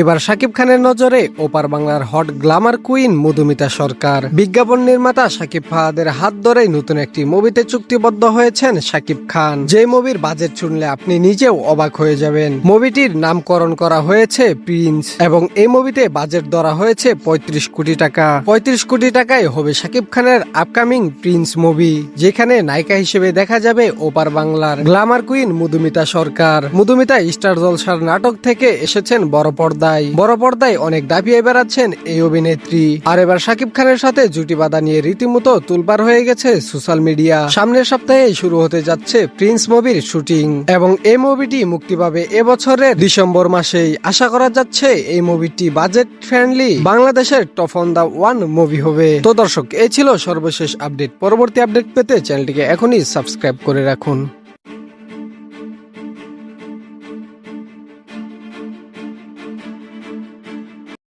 এবার শাকিব খানের নজরে ওপার বাংলার hot glamour queen Madhumita Sarkar. বিজ্ঞাপন নির্মাতা শাকিব ফাহাদের হাত ধরেই নতুন একটি মুভিতে চুক্তিবদ্ধ হয়েছেন শাকিব খান। যে মুভির বাজেট শুনলে আপনি নিজেও অবাক হয়ে যাবেন। মুভিটির নামকরণ করা হয়েছে প্রিন্স এবং এই মুভিতে বাজেট ধরা হয়েছে পঁয়ত্রিশ কোটি টাকা। পঁয়ত্রিশ কোটি টাকায় হবে শাকিব খানের আপকামিং প্রিন্স মুভি, যেখানে নায়িকা হিসেবে দেখা যাবে ওপার বাংলার glamour queen Madhumita Sarkar. Madhumita Star জলসার নাটক থেকে এসেছেন বড় পর্দায়। বড় পর্দায় অনেক দাবিয়ে বেড়াচ্ছেন এই অভিনেত্রী। আর এবার শাকিব খানের সাথে জুটি বাঁধা নিয়ে রীতিমতো তুলপার হয়ে গেছে সোশ্যাল মিডিয়া। সামনের সপ্তাহে শুরু হতে যাচ্ছে প্রিন্স মুভির শুটিং। এবং এই মুভিটি মুক্তি পাবে এবছরের ডিসেম্বর মাসেই। আশা করা যাচ্ছে এই মুভিটি বাজেট ফ্রেন্ডলি বাংলাদেশের top on the one movie হবে। তো দর্শক, এই ছিল সর্বশেষ আপডেট। পরবর্তী আপডেট পেতে চ্যানেলটিকে এখনই সাবস্ক্রাইব করে রাখুন।